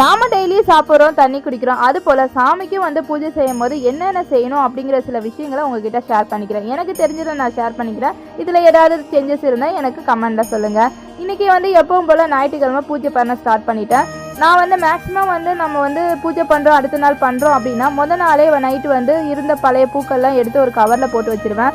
நாம டெய்லி சாப்பிட்றோம் தண்ணி குடிக்கிறோம். அது போல் சாமிக்கும் வந்து பூஜை செய்யும் போது என்னென்ன செய்யணும் அப்படிங்கிற சில விஷயங்களை உங்ககிட்ட ஷேர் பண்ணிக்கிறேன். எனக்கு தெரிஞ்சதை நான் ஷேர் பண்ணிக்கிறேன். இதில் ஏதாவது சேஞ்சஸ் இருந்தால் எனக்கு கமெண்டில் சொல்லுங்கள் இன்றைக்கி வந்து எப்பவும் போல் ஞாயிற்றுக்கிழமை பூஜை பண்ண ஸ்டார்ட் பண்ணிட்டேன். நான் வந்து மேக்ஸிமம் வந்து நம்ம வந்து பூஜை பண்ணுறோம் அடுத்த நாள் பண்ணுறோம் அப்படின்னா முத நாளே நைட்டு வந்து இருந்த பழைய பூக்கள்லாம் எடுத்து ஒரு கவரில் போட்டு வச்சிருவேன்.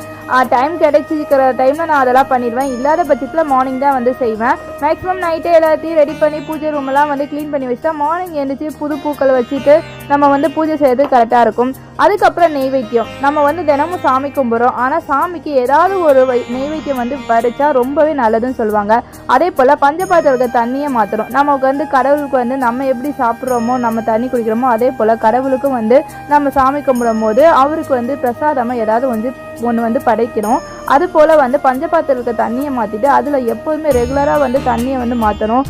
டைம் கிடைச்சிக்கிற டைமில் நான் அதெல்லாம் பண்ணிடுவேன். இல்லாத பட்சத்தில் மார்னிங் தான் வந்து செய்வேன். மேக்ஸிமம் நைட்டே எல்லாத்தையும் ரெடி பண்ணி பூஜை ரூமெல்லாம் வந்து க்ளீன் பண்ணி வச்சுட்டா மார்னிங் எழுந்திரிச்சு புது பூக்களை வச்சுட்டு நம்ம வந்து பூஜை செய்யறது கரெக்டாக இருக்கும். அதுக்கப்புறம் நெய்வேத்தியம் நம்ம வந்து தினமும் சாமி கும்பிட்றோம். ஆனால் சாமிக்கு ஏதாவது ஒரு வை- நெய்வேத்தியம் வந்து பறிச்சா ரொம்பவே நல்லதுன்னு சொல்லுவாங்க. அதே போல் பஞ்சபாத்திரத்தை தண்ணியை மாற்றணும் நமக்கு வந்து கடவுளுக்கு வந்து நம்ம எப்படி சாப்பிட்றோமோ நம்ம தண்ணி குடிக்கிறோமோ அதே போல் கடவுளுக்கும் வந்து நம்ம சாமி கும்பிடும் போது அவருக்கு வந்து பிரசாதமாக ஏதாவது வந்து ஒன்று வந்து படைக்கணும் அது போல் வந்து பஞ்சபாத்திரத்துக்கு தண்ணியை மாற்றிட்டு அதில் எப்போதுமே ரெகுலராக வந்து தண்ணியை வந்து மாற்றணும்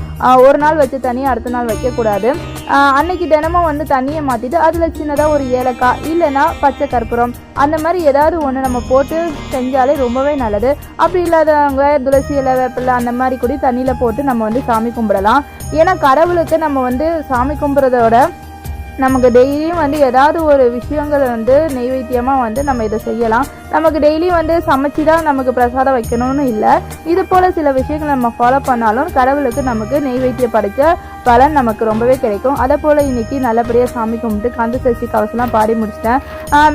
ஒரு நாள் வச்ச தண்ணியை அடுத்த நாள் வைக்கக்கூடாது. அன்னைக்கு தினமும் வந்து தண்ணியை மாற்றிட்டு அதில் சின்னதாக ஒரு ஏலக்காய் இல்லைன்னா பச்சை கற்பூரம் அந்த மாதிரி ஏதாவது ஒன்று நம்ம போட்டு செஞ்சாலே ரொம்பவே நல்லது. அப்படி இல்லாதவங்க துளசி இலை வேப்பிலை அந்த மாதிரி கூட தண்ணியில் போட்டு நம்ம வந்து சாமி கும்பிடலாம். ஏன்னா கடவுளுக்கு நம்ம வந்து சாமி கும்பிட்றதோட நமக்கு டெய்லியும் வந்து ஏதாவது ஒரு விஷயங்கள் வந்து நெய்வேத்தியமாக வந்து நம்ம இதை செய்யலாம். நமக்கு டெய்லியும் வந்து சமைச்சு தான் நமக்கு பிரசாதம் வைக்கணும்னு இல்லை. இது போல் சில விஷயங்கள் நம்ம ஃபாலோ பண்ணாலும் கடவுளுக்கு நமக்கு நெய்வேத்திய படைச்ச பலன் நமக்கு ரொம்பவே கிடைக்கும். அதே போல் இன்றைக்கி நல்லபடியாக சாமி கும்பிட்டு கந்த சஷ்டி கவசம்லாம் பாடி முடிச்சிட்டேன்.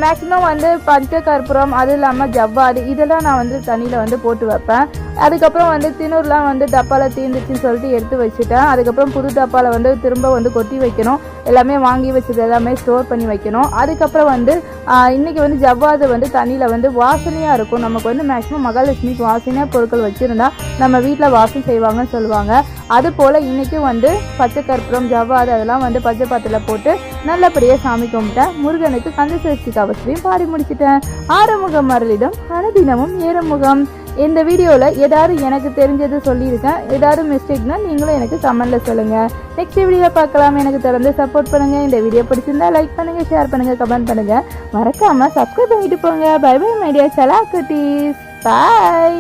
மேக்ஸிமம் வந்து பஞ்ச கற்பூரம் அது இல்லாமல் ஜவ்வாது இதெல்லாம் நான் வந்து தண்ணியில் வந்து போட்டு வைப்பேன். அதுக்கப்புறம் வந்து திணூர்லாம் வந்து டப்பாவில் தீர்ந்துச்சுன்னு சொல்லிட்டு எடுத்து வச்சுட்டேன். அதுக்கப்புறம் புது டப்பாவில் வந்து திரும்ப வந்து கொட்டி வைக்கணும். எல்லாமே வாங்கி வச்சது எல்லாமே ஸ்டோர் பண்ணி வைக்கணும். அதுக்கப்புறம் வந்து இன்றைக்கி வந்து ஜவ்வாது வந்து தண்ணியில் வந்து வாசனையாக இருக்கும். நமக்கு வந்து மேக்ஸிமம் மகாலட்சுமிக்கு வாசனையாக பொருட்கள் வச்சுருந்தா நம்ம வீட்டில் வாசம் செய்வாங்கன்னு சொல்லுவாங்க. அது போல் இன்றைக்கும் வந்து பச்சை கற்பூரம் ஜவ்வாது அதெல்லாம் வந்து பச்சை பாத்திரத்தில் போட்டு நல்லபடியாக சாமி கும்பிட்டேன் முருகனுக்கு கந்த சஷ்டி கவசத்தையும் பாடி முடிச்சிட்டேன். ஆறுமுகம் மரலிடம் அனுதினமும் ஏறுமுகம். இந்த வீடியோவில் ஏதாவது எனக்கு தெரிஞ்சது சொல்லியிருக்கேன். ஏதாவது மிஸ்டேக்னால் நீங்களும் எனக்கு கமெண்ட்டில் சொல்லுங்கள் நெக்ஸ்ட் வீடியோ பார்க்கலாம். எனக்கு தொடர்ந்து சப்போர்ட் பண்ணுங்கள் இந்த வீடியோ பிடிச்சிருந்தா லைக் பண்ணுங்கள் ஷேர் பண்ணுங்கள் கமெண்ட் பண்ணுங்கள் மறக்காமல் சப்ஸ்கிரைப் பண்ணிட்டு போங்க. பை பை மைடியா சலா குட்டீஸ் பாய்